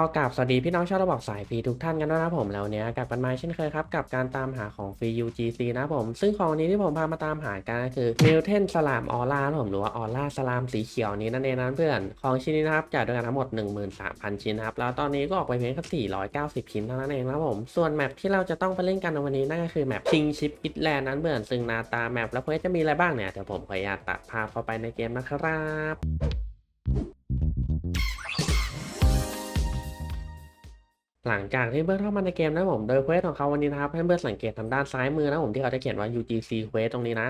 ก็กราบสวัสดีพี่น้องชาวระบบสายฟรีทุกท่านกันด้วยนะผมแล้วเนี้ยกลับกันมาเช่นเคยครับกับการตามหาของฟรี UGC นะผม ซึ่งของนี้ที่ผมพามาตามหากันก็คือมิลเทนสลามออร่าผมหรือว่าออร่าสลามสีเขียวนี้นั่นเองนะเพื่อนของชิ้นนี้นะครับจ่ายด้วยกันทั้งหมด 13,000 ชิ้นครับแล้วตอนนี้ก็ออกไปเพียงแค่490 ชิ้นเท่านั้นเองนะผม ส่วนแมปที่เราจะต้องไปเล่นกันในวันนี้นั่นก็คือแมปชิงชิปอิตแลนด์นั้นเพื่อนซึ่งหน้าตาแมปแล้วเพื่อนจะมีอะไรบ้างเนี่ยเดี๋ยวผมขออนุญาตตัดภาพเข้าไปในเกมนะครับ หลังจากที่เพื่อนเข้ามาในเกมนะผมโดยเควสของเขาวันนี้นะครับให้เพื่อนสังเกตทางด้านซ้ายมือนะผมที่เขาจะเขียนว่า UGC Quest ตรงนี้นะ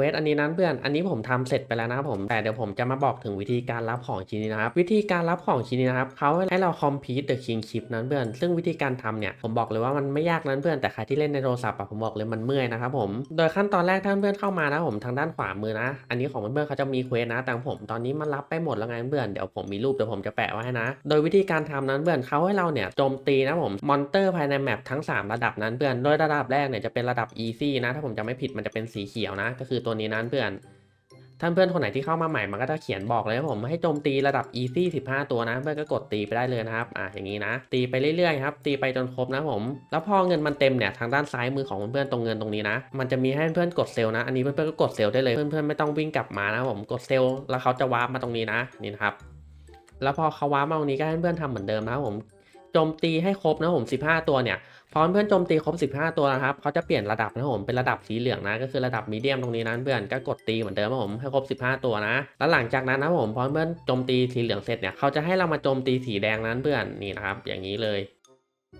ควสอันนี้นั้นเพื่อน อันนี้ผมทำเสร็จไปแล้วนะผม แต่เดี๋ยวผมจะมาบอกถึงวิธีการรับของชิ้นนี้นะครับ วิธีการรับของชิ้นนี้นะครับเขาให้เรา complete the king ship นั้นเพื่อน ซึ่งวิธีการทำเนี่ย ผมบอกเลยว่ามันไม่ยากนั้นเพื่อน แต่ใครที่เล่นในโทรศัพท์ผมบอกเลยมันเมื่อยนะครับผม โดยขั้นตอนแรกท่านเพื่อนเข้ามานะผมทางด้านขวามือนะ อันนี้ของเพื่อนเขาจะมีเควสนะ แต่ของผมตอนนี้มันรับไปหมดแล้วไงเพื่อน เดี๋ยวผมมีรูปเดี๋ยวผมจะแปะไว้นะ โดยวิธีการทำนั้นเพื่อนเขาให้เราเนี่ยโจมตีนะผม มอนเตอร์ภายในแมปทั้ง 3 ระดับนั้นเพื่อน โดยระดับแรกเนี่ยจะเป็นระดับ easy นะ ถ้าผมจำไม่ผิดมันจะเป็นสีเขียวนะ ก็คือตัวนี้นั้นเพื่อนท่านเพื่อนคนไหนที่เข้ามาใหม่มันก็จะเขียนบอกเลยนะผมให้โจมตีระดับ easy 15 ตัวนะ เพื่อนก็กดตีไปได้เลยนะครับอะอย่างนี้นะ ตีไปเรื่อยๆครับตีไปจนครบนะผม แล้วพอเงินมันเต็มเนี่ยทางด้านซ้ายมือของเพื่อนๆตรงเงินตรงนี้นะ มันจะมีให้เพื่อนๆกดเซลล์นะ อันนี้เพื่อนๆก็กดเซลล์ได้เลยเพื่อนๆไม่ต้องวิ่งกลับมานะผมกดเซลล์แล้วเขาจะวาร์ปมาตรงนี้นะนี่นะครับแล้วพอเขาวาร์ปมาตรงนี้ก็ให้เพื่อนๆทำเหมือนเดิมนะครับผม โจมตีให้ครบนะผม15 ตัวเนี่ยพอเพื่อนโจมตีครบ 15 ตัวนะครับเขาจะเปลี่ยนระดับนะผมเป็นระดับสีเหลืองนะก็คือระดับมีเดียมตรงนี้นะเพื่อนก็กดตีเหมือนเดิมนะผมให้ครบ 15 ตัวนะแล้วหลังจากนั้นนะผมพอเพื่อนโจมตีสีเหลืองเสร็จเนี่ยเขาจะให้เรามาโจมตีสีแดงนั้นเพื่อนนี่นะครับอย่างนี้เลย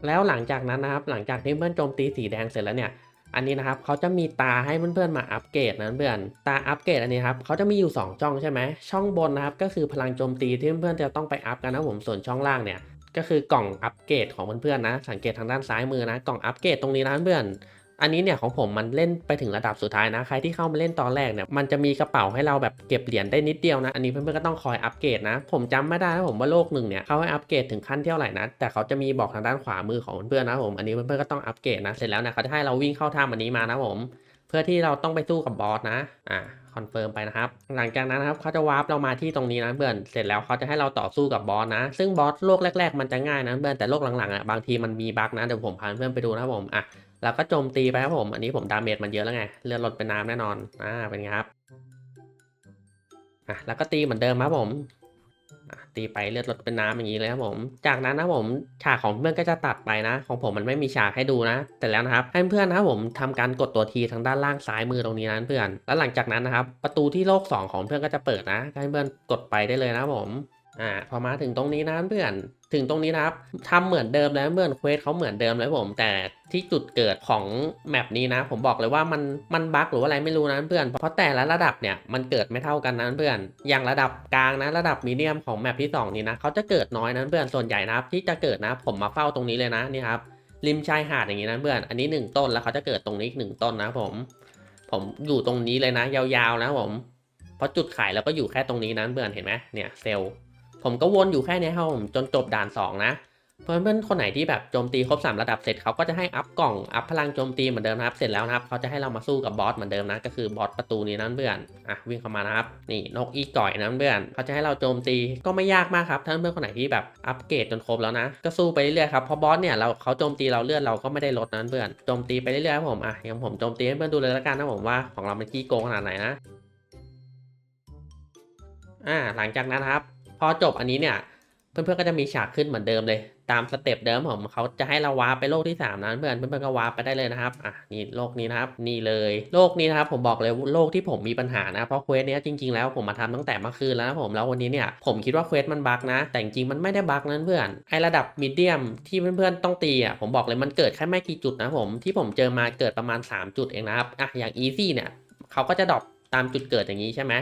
แล้วหลังจากนั้นนะครับหลังจากที่เพื่อนโจมตีสีแดงเสร็จแล้วเนี่ยอันนี้นะครับเขาจะมีตาให้เพื่อนๆมาอัปเกรดนะเพื่อนตาอัปเกรดอันนี้ครับเขาจะมีอยู่ 2 ช่องใช่ไหมช่องบนนะครับก็คือพลังโจมตีที่เพื่อนๆจะต้องไปอัพกันนะผมส่วนช่องล่างเนี่ย ก็คือกล่องอัปเกรดของเพื่อนๆนะ สังเกตทางด้านซ้ายมือนะ กล่องอัปเกรดตรงนี้นะเพื่อนอันนี้เนี่ยของผมมันเล่นไปถึงระดับสุดท้ายนะ ใครที่เข้ามาเล่นตอนแรกเนี่ยมันจะมีกระเป๋าให้เราแบบเก็บเหรียญได้นิดเดียวนะ อันนี้เพื่อนๆก็ต้องคอยอัปเกรดนะ ผมจำไม่ได้นะผมว่าโลกหนึ่งเนี่ยเขาให้อัปเกรดถึงขั้นเท่าไหร่นะ แต่เขาจะมีบอกทางด้านขวามือของเพื่อนๆนะผม อันนี้เพื่อนๆก็ต้องอัปเกรดนะ เสร็จแล้วนี่ยเขาจะให้เราวิ่งเข้าถ้ำอันนี้มานะผม เพื่อที่เราต้องไปสู้กับบอสนะ อ่าคอนเฟิร์มไปนะครับ หลังจากนั้นนะครับเขาจะวาร์ปเรามาที่ตรงนี้นะเพื่อน เสร็จแล้วเขาจะให้เราต่อสู้กับบอสนะ ซึ่งบอสโลกแรก ๆ มันจะง่ายนะเพื่อน แต่โลกหลังๆอะบางทีมันมีบั๊กนะ เดี๋ยวผมพาเพื่อนไปดูนะครับผม อะแล้วก็โจมตีไปครับผม อันนี้ผมดาเมจมันเยอะแล้วไง เลือดลดเป็นน้ำแน่นอน อ่า เป็นไงครับ อะ แล้วก็ตีเหมือนเดิมครับผม ตีไปเลือดลดเป็นน้ำอย่างนี้เลยครับผม จากนั้นนะผมฉากของเพื่อนก็จะตัดไปนะ ของผมมันไม่มีฉากให้ดูนะ แต่แล้วนะครับให้เพื่อนนะครับผมทำการกดตัวทีทางด้านล่างซ้ายมือตรงนี้นะเพื่อน แล้วหลังจากนั้นนะครับประตูที่โลก 2 ของเพื่อนก็จะเปิดนะให้เพื่อนกดไปได้เลยนะผม อ่าพอมาถึงตรงนี้นะเพื่อนถึงตรงนี้นะครับทำเหมือนเดิมแล้วเพื่อนเควสเขาเหมือนเดิมเลยผม แต่ที่จุดเกิดของแมปนี้นะ ผมบอกเลยว่ามันมันบั๊กหรือว่าอะไรไม่รู้นะเพื่อน เพราะแต่ละระดับเนี่ยมันเกิดไม่เท่ากันนะเพื่อน อย่างระดับกลางนะระดับมีเดียมของแมปที่สองนี้นะเขาจะเกิดน้อยนะเพื่อนส่วนใหญ่นะครับที่จะเกิดนะผมมาเฝ้าตรงนี้เลยนะนี่ครับริมชายหาดอย่างนี้นะเพื่อน อันนี้หนึ่งต้นแล้วเขาจะเกิดตรงนี้อีกหนึ่งต้นนะผม ผมอยู่ตรงนี้เลยนะ ยาวๆนะผมเพราะจุดขายเราก็อยู่แค่ตรงนี้นะเพื่อนเห็นไหมเนี่ยเซลล์ ผมก็วนอยู่แค่เนี้ยครับผมจนจบด่าน 2 นะเพื่อนเพื่อนๆคนไหนที่แบบโจมตีครบ 3 ระดับเสร็จเขาก็จะให้อัพกล่องอัพพลังโจมตีเหมือนเดิมนะครับ เสร็จแล้วนะครับเขาจะให้เรามาสู้กับบอสเหมือนเดิมนะ ก็คือบอสประตูนี้นั่นเพื่อนอะวิ่งเข้ามานะครับนี่นกอีก่อยนะเพื่อนเขาจะให้เราโจมตีก็ไม่ยากมากครับถ้าเพื่อนคนไหนที่แบบอัปเกรดจนครบแล้วนะ ก็สู้ไปเรื่อยๆครับเพราะบอสเนี่ยเราเขาโจมตีเราเลือดเราก็ไม่ได้ลดนะเพื่อนโจมตีไปเรื่อยๆครับผมอะย่างผมโจมตีให้เพื่อนดูเลยละกันนะผมว่าของเรามันขี้โกงขนาดไหนนะอ่าหลังจากนั้นครับ พอจบอันนี้เนี่ย เพื่อนๆก็จะมีฉากขึ้นเหมือนเดิมเลย ตามสเต็ปเดิมผมเขาจะให้เราวาร์ปไปโลกที่3นะเพื่อนเพื่อนๆก็วาร์ปไปได้เลยนะครับอะนี่โลกนี้นะครับนี่เลยโลกนี้นะครับผมบอกเลยโลกที่ผมมีปัญหานะเพราะเควสเนี้ยจริงๆแล้วผมมาทำตั้งแต่เมื่อคืนแล้วนะผมแล้ววันนี้เนี่ยผมคิดว่าเควสมันบั๊กนะ แต่จริงๆมันไม่ได้บั๊กนั้นเพื่อนไอระดับมีเดียมที่เพื่อนๆต้องตีอะผมบอกเลยมันเกิดแค่ไม่กี่จุดนะผมที่ผมเจอมาเกิดประมาณ 3 จุดเองนะครับอะอย่างอีซี่เนี่ยเขาก็จะดรอปตามจุดเกิดอย่างนี้ใช่ไหม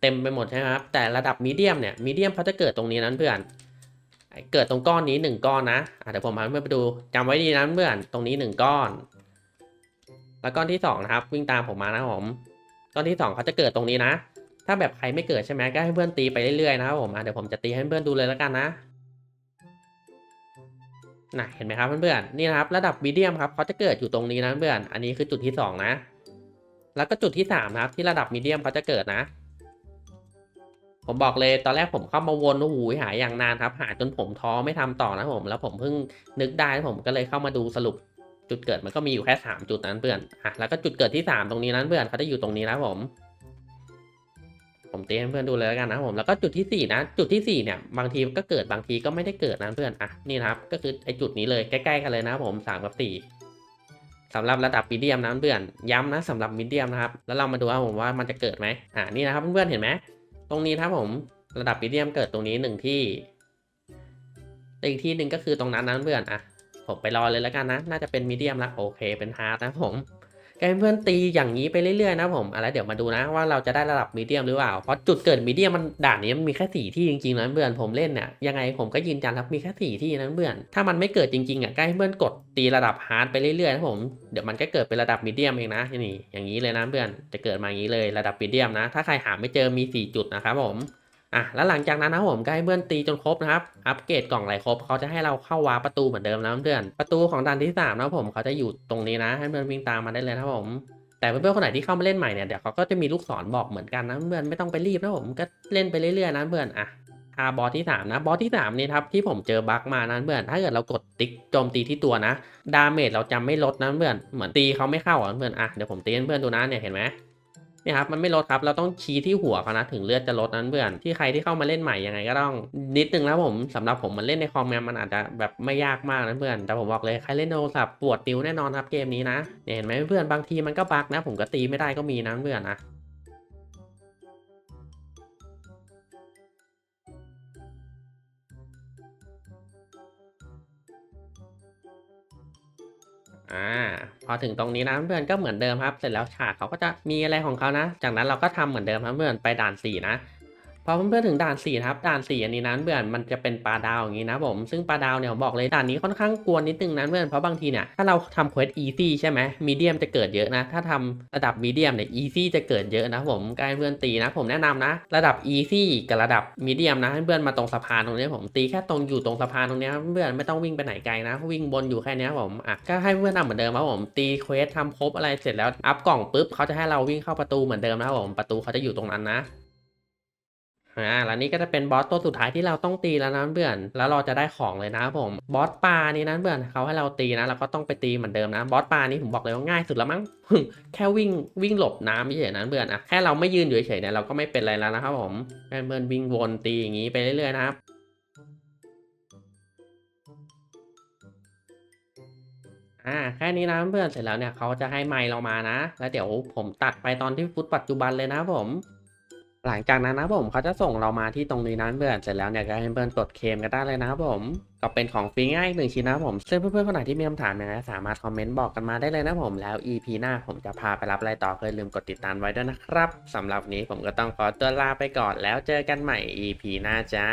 เต็มไปหมดใช่ไหมครับ แต่ระดับมีเดียมเนี่ยมีเดียมเขาจะเกิดตรงนี้นั้นเพื่อน เกิดตรงก้อนนี้หนึ่งก้อนนะเดี๋ยวผมพาเพื่อนไปดูจำไว้ดีนะเพื่อนตรงนี้หนึ่งก้อน แล้วก้อนที่สองนะครับ วิ่งตามผมมานะผมก้อนที่สองเขาจะเกิดตรงนี้นะ ถ้าแบบใครไม่เกิดใช่ไหมก็ให้เพื่อนตีไปเรื่อยๆนะครับผมเดี๋ยวผมจะตีให้เพื่อนดูเลยแล้วกันนะน่ะเห็นไหมครับเพื่อนๆนี่นะครับระดับมีเดียมครับเขาจะเกิดอยู่ตรงนี้นะเพื่อนอันนี้คือจุดที่สองนะ แล้วก็จุดที่สามนะครับที่ระดับมีเดียมเขาจะเกิดนะ ผมบอกเลยตอนแรกผมเข้ามาวนโอ้โหหาอย่างนานครับ หาจนผมท้อไม่ทำต่อนะผม แล้วผมเพิ่งนึกได้ผมก็เลยเข้ามาดูสรุป จุดเกิดมันก็มีอยู่แค่สามจุดนั้นเพื่อนอะแล้วก็จุดเกิดที่สามตรงนี้นั้นเพื่อนเขาจะอยู่ตรงนี้นะผม ผมเตีให้เพื่อนดูเลยแล้วกันนะผมแล้วก็จุดที่สี่นะจุดที่สี่เนี่ยบางทีก็เกิดบางทีก็ไม่ได้เกิดนะเพื่อนอะนี่นะครับ ก็คือไอ้จุดนี้เลยใกล้ๆกันเลยนะผมสามกับสี่สำหรับระดับมีเดียมนะเพื่อนย้ำนะสำหรับมีเดียมนะครับ แล้วเรามาดูว่าผมว่ามันจะเกิดไหมอ่านี่นะครับเพื่อนๆเห็นไหม ตรงนี้ครับผมระดับมีเดียมเกิดตรงนี้หนึ่งที่แต่อีกที่หนึ่งก็คือตรงนั้นนั้นเพื่อนอะผมไปรอเลยแล้วกันนะ น่าจะเป็นมีเดียมละโอเคเป็นฮาร์ดนะผม กเพื่อนตีอย่างนี้ไปเรื่อยๆนะผมอะแล้วเดี๋ยวมาดูนะว่าเราจะได้ระดับมีเดียมหรือเปล่า เพราะจุดเกิดมีเดียมมันด่านนี้มันมีแค่สี่ที่จริงๆนะเพื่อนผมเล่นเนี่ยยังไงผมก็ยืนยันครับมีแค่สี่ที่นะเพื่อนถ้ามันไม่เกิดจริงๆอะก็ให้เพื่อนกดตีระดับฮาร์ดไปเรื่อยๆนะผมเดี๋ยวมันก็เกิดเป็นระดับมีเดียมเองนะนี่อย่างนี้เลยนะเพื่อนจะเกิดมาอย่างนี้เลยระดับมีเดียมนะ ถ้าใครหาไม่เจอมีสี่จุดนะครับผม อะแล้วหลังจากนั้นนะผมก็ให้เพื่อนตีจนครบนะครับ อัปเกรดกล่องไหลครบ เขาจะให้เราเข้าวาร์ปประตูเหมือนเดิมนะเพื่อน ประตูของด่านที่สามนะผมเขาจะอยู่ตรงนี้นะ ให้เพื่อนวิ่งตามมาได้เลยนะผม แต่เพื่อนๆคนไหนที่เข้ามาเล่นใหม่เนี่ยเดี๋ยวเขาก็จะมีลูกศรบอกเหมือนกันนะเพื่อนไม่ต้องไปรีบนะผมก็เล่นไปเรื่อยๆนะเพื่อนอะคาบอสที่สามนะ บอสที่สามนี่ครับ ที่ผมเจอบั๊กมานะเพื่อน ถ้าเกิดเรากดติ๊กโจมตีที่ตัวนะ ดาเมจเราจะไม่ลดนะเพื่อน เหมือนตีเขาไม่เข้าอะเพื่อน อะ เดี๋ยวผมตีเพื่อนดูนะเนี่ยเห็นไหม เนี่ยครับมันไม่ลดครับเราต้องชี้ที่หัวเขานะถึงเลือดจะลดนั้นเพื่อนที่ใครที่เข้ามาเล่นใหม่ยังไงก็ต้องนิดนึงนะผมสำหรับผมมันเล่นในคอมแมมันอาจจะแบบไม่ยากมากนะเพื่อนแต่ผมบอกเลยใครเล่นโทรศัพท์ปวดนิ้วแน่นอนครับเกมนี้นะเนี่ยเห็นไหมเพื่อนบางทีมันก็บั๊กนะ ผมก็ตีไม่ได้ก็มีนะเพื่อนนะ อ่าพอถึงตรงนี้นะเพื่อนก็เหมือนเดิมครับ เสร็จแล้วฉากเขาก็จะมีอะไรของเขานะ จากนั้นเราก็ทำเหมือนเดิมครับเพื่อนไปด่านสี่นะ พอเพื่อนๆถึงด่านสี่ครับด่านสี่อันนี้นะเพื่อนมันจะเป็นปลาดาวอย่างนี้นะผมซึ่งปลาดาวเนี่ยบอกเลยด่านนี้ค่อนข้างกวนนิดนึงนะเพื่อนเพราะบางทีเนี่ยถ้าเราทำเควสอีซี่ใช่ไหมมีเดียมจะเกิดเยอะนะ ถ้าทำระดับมีเดียมเนี่ยอีซี่จะเกิดเยอะนะผมกายเพื่อนตีนะ ผมแนะนำนะ ระดับอีซี่กับระดับมีเดียมนะให้เพื่อนมาตรงสะพานตรงนี้ผมตีแค่ตรงอยู่ตรงสะพานตรงนี้เพื่อนไม่ต้องวิ่งไปไหนไกลนะ วิ่งบนอยู่แค่นี้ผมอะก็ให้เพื่อนทำเหมือนเดิมครับผมตีเควสทำครบอะไรเสร็จแล้วอัพกล่องปุ๊บเขาจะให้เราวิ่งเข้าประตูเหมือนเดิมนะผมประตูเขาจะอยู่ตรงนั้นนะ อ่าแล้วนี่ก็จะเป็นบอสตัวสุดท้ายที่เราต้องตีแล้วนะเพื่อนแล้วเราจะได้ของเลยนะครับผมบอสปลานี่นะเพื่อนเขาให้เราตีนะเราก็ต้องไปตีเหมือนเดิมนะบอสปลานี่ผมบอกเลยว่าง่ายสุดแล้วมั้งแค่วิ่งวิ่งหลบน้ำเฉยๆนะเพื่อนอะแค่เราไม่ยืนอยู่เฉยๆเนี่ยเราก็ไม่เป็นไรแล้วนะครับผมเพื่อนวิ่งวนตีอย่างนี้ไปเรื่อยๆนะครับอ่าแค่นี้นะเพื่อนเสร็จแล้วเนี่ยเขาจะให้ไมค์เรามานะ แล้วเดี๋ยวผมตัดไปตอนที่ฟุตปัจจุบันเลยนะผม หลังจากนั้นนะผมเขาจะส่งเรามาที่ตรงนี้น้ำเพื่อนเสร็จแล้วเนี่ยก็ให้เพื่อนกดเคมกันได้เลยนะครับผมก็เป็นของฟรีง่ายอีกหนึ่งชิ้นนะผมซึ่งเพื่อนๆคนไหนที่มีคำถามยังไงสามารถคอมเมนต์บอกกันมาได้เลยนะผมแล้ว EP หน้าผมจะพาไปรับอะไรต่อเคยลืมกดติดตามไว้ด้วยนะครับสำหรับนนี้ผมก็ต้องขอตัวลาไปก่อนแล้วเจอกันใหม่ EP หน้าจ้า